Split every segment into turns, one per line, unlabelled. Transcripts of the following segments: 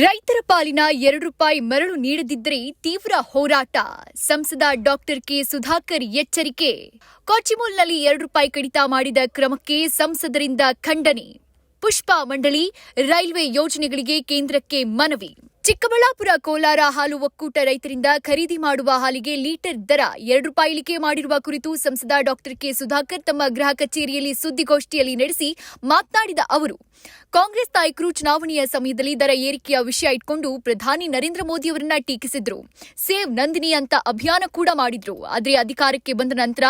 ರೈತರ ಪಾಲಿನ ಎರಡು ರೂಪಾಯಿ ಮರಳು ನೀಡದಿದ್ದರೆ ತೀವ್ರ ಹೋರಾಟ. ಸಂಸದ ಡಾಕ್ಟರ್ ಕೆ ಸುಧಾಕರ್ ಎಚ್ಚರಿಕೆ. ಕೊಚ್ಚಿಮೂಲ್ನಲ್ಲಿ ಎರಡು ರೂಪಾಯಿ ಕಡಿತ ಮಾಡಿದ ಕ್ರಮಕ್ಕೆ ಸಂಸದರಿಂದ ಖಂಡನೆ. ಪುಷ್ಪಾ ಮಂಡಳಿ ರೈಲ್ವೆ ಯೋಜನೆಗಳಿಗೆ ಕೇಂದ್ರಕ್ಕೆ ಮನವಿ. ಚಿಕ್ಕಬಳ್ಳಾಪುರ ಕೋಲಾರ ಹಾಲು ಒಕ್ಕೂಟ ರೈತರಿಂದ ಖರೀದಿ ಮಾಡುವ ಹಾಲಿಗೆ ಲೀಟರ್ ದರ ಎರಡು ರೂಪಾಯಿ ಇಳಿಕೆ ಮಾಡಿರುವ ಕುರಿತು ಸಂಸದ ಡಾಕ್ಟರ್ ಕೆ ಸುಧಾಕರ್ ತಮ್ಮ ಗೃಹ ಕಚೇರಿಯಲ್ಲಿ ಸುದ್ದಿಗೋಷ್ಠಿಯಲ್ಲಿ ನಡೆಸಿ ಮಾತನಾಡಿದ ಅವರು, ಕಾಂಗ್ರೆಸ್ ನಾಯಕರು ಚುನಾವಣೆಯ ಸಮಯದಲ್ಲಿ ದರ ಏರಿಕೆಯ ವಿಷಯ ಇಟ್ಕೊಂಡು ಪ್ರಧಾನಿ ನರೇಂದ್ರ ಮೋದಿ ಅವರನ್ನ ಟೀಕಿಸಿದ್ರು. ಸೇವ್ ನಂದಿನಿ ಅಂತ ಅಭಿಯಾನ ಕೂಡ ಮಾಡಿದ್ರು. ಆದ್ರೆ ಅಧಿಕಾರಕ್ಕೆ ಬಂದ ನಂತರ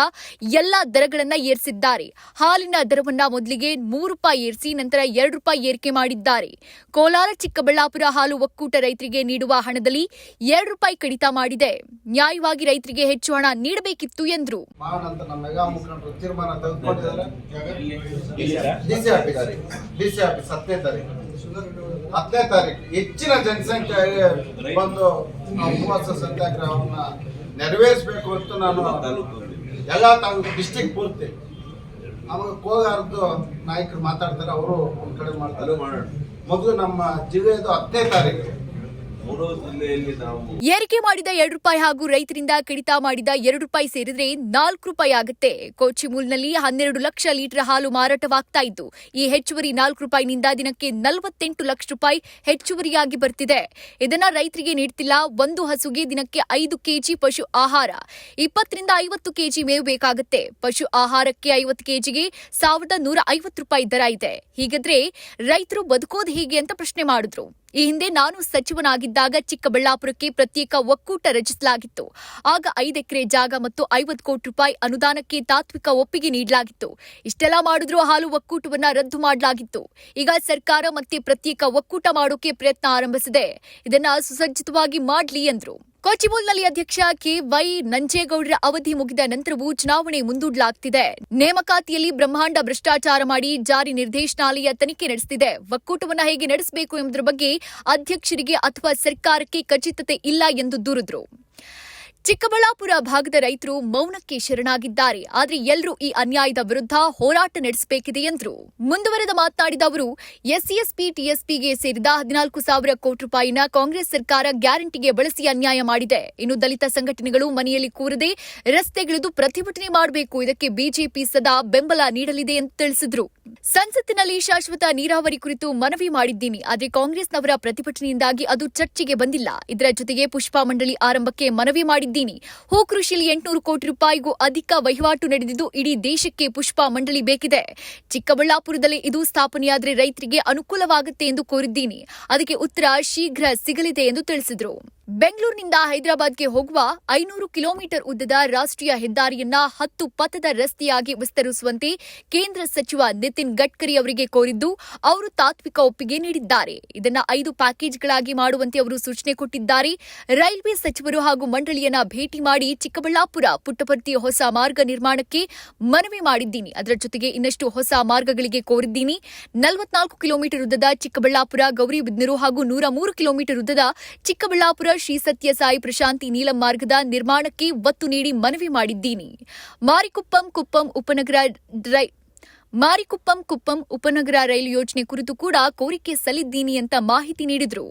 ಎಲ್ಲಾ ದರಗಳನ್ನ ಏರಿಸಿದ್ದಾರೆ. ಹಾಲಿನ ದರವನ್ನ ಮೊದಲಿಗೆ ಮೂರು ರೂಪಾಯಿ ಏರಿಸಿ, ನಂತರ ಎರಡು ರೂಪಾಯಿ ಏರಿಕೆ ಮಾಡಿದ್ದಾರೆ. ಕೋಲಾರ ಚಿಕ್ಕಬಳ್ಳಾಪುರ ಹಾಲು ಒಕ್ಕೂಟ ರೈತರಿಗೆ ನೀಡುವ ಹಣದಲ್ಲಿ ಎರಡು ರೂಪಾಯಿ ಕಡಿತ ಮಾಡಿದೆ. ನ್ಯಾಯವಾಗಿ ರೈತರಿಗೆ ಹೆಚ್ಚು ಹಣ ನೀಡಬೇಕಿತ್ತು ಎಂದರು.
ಹತ್ತನೇ ತಾರೀಕು. ಹೆಚ್ಚಿನ ಜನಸಂಖ್ಯೆ ಬಂದು ನಾವು ಉಪವಾಸ ಸತ್ಯಾಗ್ರಹವನ್ನ ನೆರವೇರಿಸಬೇಕು ಅಂತ ನಾನು ಎಲ್ಲ ತಾಲೂಕು ಡಿಸ್ಟಿಕ್ ಪೂರ್ತಿ ನಮಗೆ ಕೋಲಾರದ್ದು ನಾಯಕರು ಮಾತಾಡ್ತಾರೆ ಅವರು ಒಂದು ಕಡೆ ಮಾಡ್ತಾರೆ. ಮೊದಲು ನಮ್ಮ ಜಿಲ್ಲೆಯದು ಹತ್ತನೇ ತಾರೀಕು.
ಏರಿಕೆ ಮಾಡಿದ ಎರಡು ರೂಪಾಯಿ ಹಾಗೂ ರೈತರಿಂದ ಕಡಿತ ಮಾಡಿದ ಎರಡು ರೂಪಾಯಿ ಸೇರಿದ್ರೆ ನಾಲ್ಕು ರೂಪಾಯಿ ಆಗುತ್ತೆ. ಕೋಚಿಮೂಲ್ನಲ್ಲಿ ಹನ್ನೆರಡು ಲಕ್ಷ ಲೀಟರ್ ಹಾಲು ಮಾರಾಟವಾಗ್ತಾ ಇದ್ದು, ಈ ಹೆಚ್ಚುವರಿ ನಾಲ್ಕು ರೂಪಾಯಿನಿಂದ ದಿನಕ್ಕೆ ನಲವತ್ತೆಂಟು ಲಕ್ಷ ರೂಪಾಯಿ ಹೆಚ್ಚುವರಿಯಾಗಿ ಬರ್ತಿದೆ. ಇದನ್ನ ರೈತರಿಗೆ ನೀಡ್ತಿಲ್ಲ, ಒಂದು ಹಸುಗೆ ದಿನಕ್ಕೆ ಐದು ಕೆಜಿ ಪಶು ಆಹಾರ, ಇಪ್ಪತ್ತರಿಂದ ಐವತ್ತು ಕೆಜಿ ಮೇವು ಬೇಕಾಗುತ್ತೆ. ಪಶು ಆಹಾರಕ್ಕೆ ಐವತ್ತು ಕೆಜಿಗೆ ಸಾವಿರದ ನೂರ ಐವತ್ತು ರೂಪಾಯಿ ದರ ಇದೆ. ಹೀಗಿದ್ರೆ ರೈತರು ಬದುಕೋದು ಹೇಗೆ ಅಂತ ಪ್ರಶ್ನೆ ಮಾಡಿದ್ರು. ಈ ಹಿಂದೆ ನಾನು ಸಚಿವನಾಗಿದ್ದಾಗ ಚಿಕ್ಕಬಳ್ಳಾಪುರಕ್ಕೆ ಪ್ರತ್ಯೇಕ ಒಕ್ಕೂಟ ರಚಿಸಲಾಗಿತ್ತು. ಆಗ ಐದು ಎಕರೆ ಜಾಗ ಮತ್ತು ಐವತ್ತು ಕೋಟಿ ರೂಪಾಯಿ ಅನುದಾನಕ್ಕೆ ತಾತ್ವಿಕ ಒಪ್ಪಿಗೆ ನೀಡಲಾಗಿತ್ತು. ಇಷ್ಟೆಲ್ಲ ಮಾಡಿದ್ರೂ ಹಾಲು ಒಕ್ಕೂಟವನ್ನ ರದ್ದು ಮಾಡಲಾಗಿತ್ತು. ಈಗ ಸರ್ಕಾರ ಮತ್ತೆ ಪ್ರತ್ಯೇಕ ಒಕ್ಕೂಟ ಮಾಡೋಕೆ ಪ್ರಯತ್ನ ಆರಂಭಿಸಿದೆ. ಇದನ್ನ ಸುಸಜ್ಜಿತವಾಗಿ ಮಾಡ್ಲಿ ಎಂದ್ರು. ಕೊಚ್ಚಿಮೂಲ್ನಲ್ಲಿ ಅಧ್ಯಕ್ಷ ಕೆ ವೈ ನಂಜೇಗೌಡರ ಅವಧಿ ಮುಗಿದ ನಂತರವೂ ಚುನಾವಣೆ ಮುಂದೂಡಲಾಗ್ತಿದೆ. ನೇಮಕಾತಿಯಲ್ಲಿ ಬ್ರಹ್ಮಾಂಡ ಭ್ರಷ್ಟಾಚಾರ ಮಾಡಿ ಜಾರಿ ನಿರ್ದೇಶನಾಲಯ ತನಿಖೆ ನಡೆಸುತ್ತಿದೆ ಒಕ್ಕೂಟವನ್ನು ಹೇಗೆ ನಡೆಸಬೇಕು ಎಂಬುದರ ಬಗ್ಗೆ ಅಧ್ಯಕ್ಷರಿಗೆ ಅಥವಾ ಸರ್ಕಾರಕ್ಕೆ ಖಚಿತತೆ ಇಲ್ಲ ಎಂದು ದೂರಿದ್ರು. ಚಿಕ್ಕಬಳ್ಳಾಪುರ ಭಾಗದ ರೈತರು ಮೌನಕ್ಕೆ ಶರಣಾಗಿದ್ದಾರೆ. ಆದರೆ ಎಲ್ಲರೂ ಈ ಅನ್ಯಾಯದ ವಿರುದ್ಧ ಹೋರಾಟ ನಡೆಸಬೇಕಿದೆ ಎಂದರು. ಮುಂದುವರೆದ ಮಾತನಾಡಿದ ಅವರು, ಎಸ್ಸಿಎಸ್ಪಿ, ಟಿಎಸ್ಪಿಗೆ ಸೇರಿದ ಹದಿನಾಲ್ಕು ಸಾವಿರ ಕೋಟಿ ರೂಪಾಯಿನ ಕಾಂಗ್ರೆಸ್ ಸರ್ಕಾರ ಗ್ಯಾರಂಟಿಗೆ ಬಳಸಿ ಅನ್ಯಾಯ ಮಾಡಿದೆ. ಇನ್ನು ದಲಿತ ಸಂಘಟನೆಗಳು ಮನೆಯಲ್ಲಿ ಕೂರದೆ ರಸ್ತೆಗಿಳಿದು ಪ್ರತಿಭಟನೆ ಮಾಡಬೇಕು. ಇದಕ್ಕೆ ಬಿಜೆಪಿ ಸದಾ ಬೆಂಬಲ ನೀಡಲಿದೆ ಎಂದು ತಿಳಿಸಿದರು. ಸಂಸತ್ತಿನಲ್ಲಿ ಶಾಶ್ವತ ನೀರಾವರಿ ಕುರಿತು ಮನವಿ ಮಾಡಿದ್ದೀನಿ. ಆದರೆ ಕಾಂಗ್ರೆಸ್ನವರ ಪ್ರತಿಭಟನೆಯಿಂದಾಗಿ ಅದು ಚರ್ಚೆಗೆ ಬಂದಿಲ್ಲ. ಇದರ ಜೊತೆಗೆ ಪುಷ್ಪಾ ಮಂಡಳಿ ಆರಂಭಕ್ಕೆ ಮನವಿ ಮಾಡಿದ್ದೀನಿ ಹೂ ಕೃಷಿಯಲ್ಲಿ ಎಂಟುನೂರು ಕೋಟಿ ರೂಪಾಯಿಗೂ ಅಧಿಕ ವಹಿವಾಟು ನಡೆದಿದ್ದು ಇಡೀ ದೇಶಕ್ಕೆ ಪುಷ್ಪ ಮಂಡಳಿ ಬೇಕಿದೆ. ಚಿಕ್ಕಬಳ್ಳಾಪುರದಲ್ಲಿ ಇದು ಸ್ಥಾಪನೆಯಾದರೆ ರೈತರಿಗೆ ಅನುಕೂಲವಾಗುತ್ತೆ ಎಂದು ಕೋರಿದ್ದೀನಿ. ಅದಕ್ಕೆ ಉತ್ತರ ಶೀಘ್ರ ಸಿಗಲಿದೆ ಎಂದು ತಿಳಿಸಿದರು. ಬೆಂಗಳೂರಿನಿಂದ ಹೈದರಾಬಾದ್ಗೆ ಹೋಗುವ ಐನೂರು ಕಿಲೋಮೀಟರ್ ಉದ್ದದ ರಾಷ್ಟ್ರೀಯ ಹೆದ್ದಾರಿಯನ್ನ ಹತ್ತು ಪಥದ ರಸ್ತೆಯಾಗಿ ವಿಸ್ತರಿಸುವಂತೆ ಕೇಂದ್ರ ಸಚಿವ ನಿತಿನ್ ಗಡ್ಕರಿ ಅವರಿಗೆ ಕೋರಿದ್ದು, ಅವರು ತಾತ್ವಿಕ ಒಪ್ಪಿಗೆ ನೀಡಿದ್ದಾರೆ. ಇದನ್ನ ಐದು ಪ್ಯಾಕೇಜ್ಗಳಾಗಿ ಮಾಡುವಂತೆ ಅವರು ಸೂಚನೆ ಕೊಟ್ಟಿದ್ದಾರೆ. ರೈಲ್ವೆ ಸಚಿವರು ಹಾಗೂ ಮಂಡಳಿಯನ್ನ ಭೇಟಿ ಮಾಡಿ ಚಿಕ್ಕಬಳ್ಳಾಪುರ ಪುಟ್ಟಪರ್ತಿ ಹೊಸ ಮಾರ್ಗ ನಿರ್ಮಾಣಕ್ಕೆ ಮನವಿ ಮಾಡಿದ್ದೀನಿ. ಅದರ ಜೊತೆಗೆ ಇನ್ನಷ್ಟು ಹೊಸ ಮಾರ್ಗಗಳಿಗೆ ಕೋರಿದ್ದೀನಿ. ನಲವತ್ನಾಲ್ಕು ಕಿಲೋಮೀಟರ್ ಉದ್ದದ ಚಿಕ್ಕಬಳ್ಳಾಪುರ, ಗೌರಿಬಿದನೂರು ಹಾಗೂ ನೂರ ಮೂರು ಕಿಲೋಮೀಟರ್ ಉದ್ದದ ಚಿಕ್ಕಬಳ್ಳಾಪುರ ಶ್ರೀ ಸತ್ಯಸಾಯಿ ಪ್ರಶಾಂತಿ ನೀಲಂ ಮಾರ್ಗದ ನಿರ್ಮಾಣಕ್ಕೆ ಒತ್ತು ನೀಡಿ ಮನವಿ ಮಾಡಿದ್ದೀನಿ. ಮಾರಿಕುಪ್ಪಂ ಕುಪ್ಪಂ ಉಪನಗರ ಮಾರಿಕುಪ್ಪಂ ಕುಪ್ಪಂ ಉಪನಗರ ರೈಲು ಯೋಜನೆ ಕುರಿತು ಕೂಡ ಕೋರಿಕೆ ಸಲ್ಲಿದ್ದೀನಿ ಅಂತ ಮಾಹಿತಿ ನೀಡಿದ್ರು.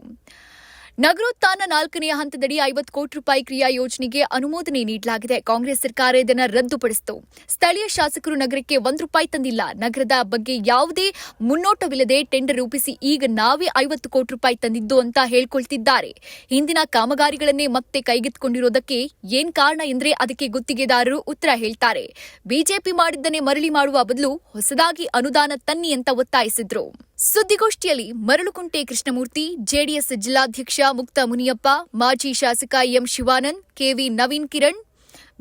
ನಗರೋತ್ಥಾನ ನಾಲ್ಕನೆಯ ಹಂತದಡಿ ಐವತ್ತು ಕೋಟಿ ರೂಪಾಯಿ ಕ್ರಿಯಾ ಯೋಜನೆಗೆ ಅನುಮೋದನೆ ನೀಡಲಾಗಿದೆ. ಕಾಂಗ್ರೆಸ್ ಸರ್ಕಾರ ಇದನ್ನು ರದ್ದುಪಡಿಸಿತು. ಸ್ಥಳೀಯ ಶಾಸಕರು ನಗರಕ್ಕೆ ಒಂದು ರೂಪಾಯಿ ತಂದಿಲ್ಲ. ನಗರದ ಬಗ್ಗೆ ಯಾವುದೇ ಮುನ್ನೋಟವಿಲ್ಲದೆ ಟೆಂಡರ್ ರೂಪಿಸಿ ಈಗ ನಾವೇ ಐವತ್ತು ಕೋಟಿ ರೂಪಾಯಿ ತಂದಿದ್ದು ಅಂತ ಹೇಳ್ಕೊಳ್ತಿದ್ದಾರೆ. ಹಿಂದಿನ ಕಾಮಗಾರಿಗಳನ್ನೇ ಮತ್ತೆ ಕೈಗೆತ್ತಿಕೊಂಡಿರೋದಕ್ಕೆ ಏನ್ ಕಾರಣ ಎಂದ್ರೆ ಅದಕ್ಕೆ ಗುತ್ತಿಗೆದಾರರು ಉತ್ತರ ಹೇಳ್ತಾರೆ. ಬಿಜೆಪಿ ಮಾಡಿದ್ದನ್ನೇ ಮರಳಿ ಮಾಡುವ ಬದಲು ಹೊಸದಾಗಿ ಅನುದಾನ ತನ್ನಿ ಅಂತ ಒತ್ತಾಯಿಸಿದ್ರು. ಸುದ್ದಿಗೋಷ್ಠಿಯಲ್ಲಿ ಮರಳುಕುಂಟೆ ಕೃಷ್ಣಮೂರ್ತಿ, ಜೆಡಿಎಸ್ ಜಿಲ್ಲಾಧ್ಯಕ್ಷ ಮುಕ್ತ ಮುನಿಯಪ್ಪ, ಮಾಜಿ ಶಾಸಕ M Shivanand, KV Naveen Kiran,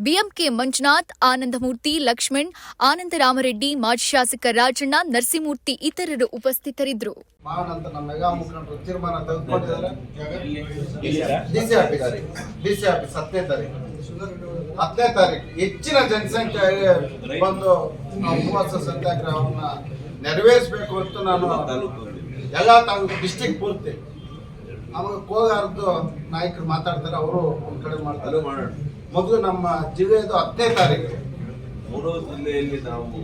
BMK Manjunath, Anandamurthy Lakshman, Anandaramareddy, ಮಾಜಿ ಶಾಸಕ ರಾಜಣ್ಣ, ನರಸಿಂಹಮೂರ್ತಿ ಇತರರು ಉಪಸ್ಥಿತರಿದ್ದರು.
ಹೆಚ್ಚಿನ ಜನಸಂಖ್ಯೆ ಉಪವಾಸ ಸತ್ಯಾಗ್ರಹವನ್ನ ನೆರವೇರಿಸಬೇಕು ಅಂತ ನಾನು ಎಲ್ಲ ತಾಲೂಕು ಡಿಸ್ಟಿಕ್ ಪೂರ್ತಿ. ನಮಗೆ ಕೋಲಾರದ್ದು ನಾಯಕರು ಮಾತಾಡ್ತಾರೆ ಅವರು ಒಂದು ಕಡೆ ಮಾಡ್ತಾರೆ. ಮೊದಲು ನಮ್ಮ ಜಿಲ್ಲೆಯದು ಹತ್ತನೇ ತಾರೀಕು.
ಮೂರು ಜಿಲ್ಲೆಯಲ್ಲಿ ನಾವು